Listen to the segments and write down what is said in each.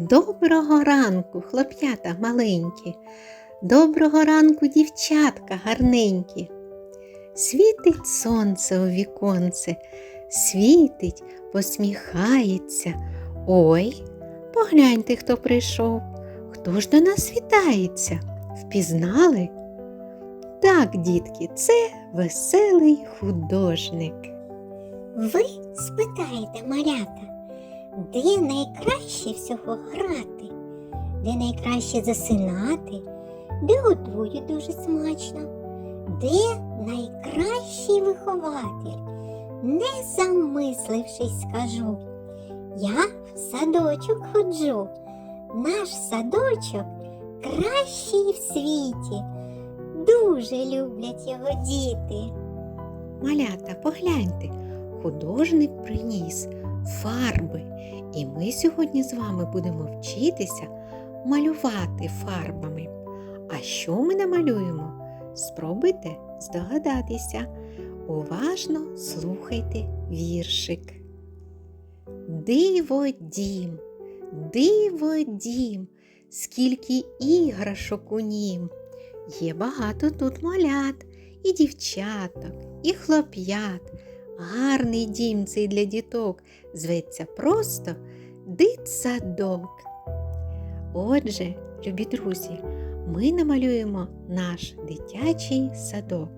Доброго ранку, хлоп'ята маленькі, доброго ранку, дівчатка гарненькі. Світить сонце у віконце, світить, посміхається. Ой, погляньте, хто прийшов. Хто ж до нас вітається? Впізнали? Так, дітки, це веселий художник. Ви спитаєте, малята, де найкраще всього грати, де найкраще засинати, де готують дуже смачно, де найкращий вихователь, не замислившись, скажу. Я в садочок ходжу, наш садочок кращий в світі. Дуже люблять його діти. Малята, погляньте, художник приніс фарби, і ми сьогодні з вами будемо вчитися малювати фарбами. А що ми намалюємо? Спробуйте здогадатися. Уважно слухайте віршик. Диво дім, диво дім, скільки іграшок у нім. Є багато тут малят, і дівчаток, і хлоп'ят. Гарний дім цей для діток зветься просто дитсадок. Отже, любі друзі, ми намалюємо наш дитячий садок.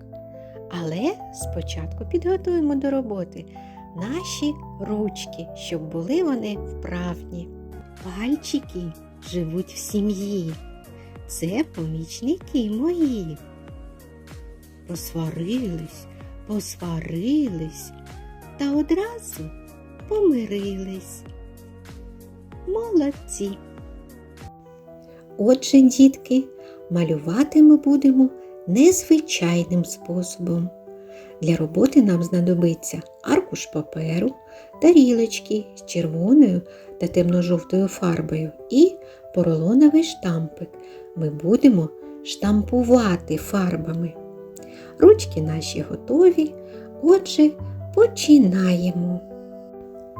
Але спочатку підготуємо до роботи наші ручки, щоб були вони вправні. Пальчики живуть в сім'ї. Це помічники мої. Посварились, посварились та одразу помирились. Молодці. Отже, дітки, малювати ми будемо незвичайним способом. Для роботи нам знадобиться аркуш паперу, тарілочки з червоною та темно-жовтою фарбою і поролоновий штампик. Ми будемо штампувати фарбами. Ручки наші готові. Отже, починаємо.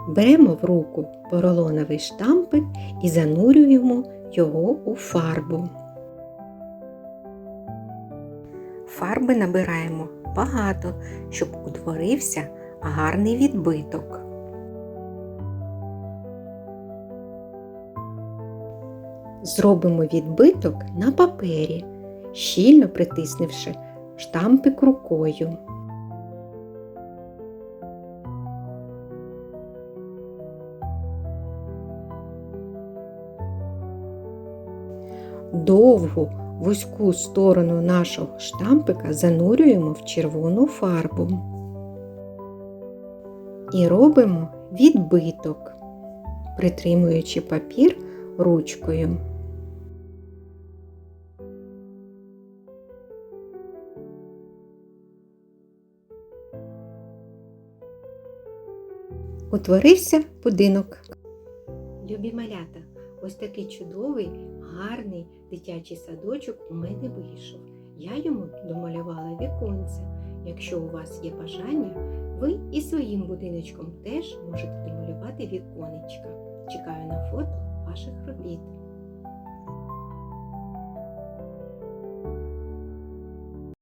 Беремо в руку поролоновий штампик і занурюємо його у фарбу. Фарби набираємо багато, щоб утворився гарний відбиток. Зробимо відбиток на папері, щільно притиснувши штампик рукою. Довгу вузьку сторону нашого штампика занурюємо в червону фарбу і робимо відбиток, притримуючи папір ручкою. Утворився будинок. Любі малята, ось такий чудовий, гарний дитячий садочок у мене вийшов. Я йому домалювала віконце. Якщо у вас є бажання, ви і своїм будиночком теж можете домалювати віконечка. Чекаю на фото ваших робіт.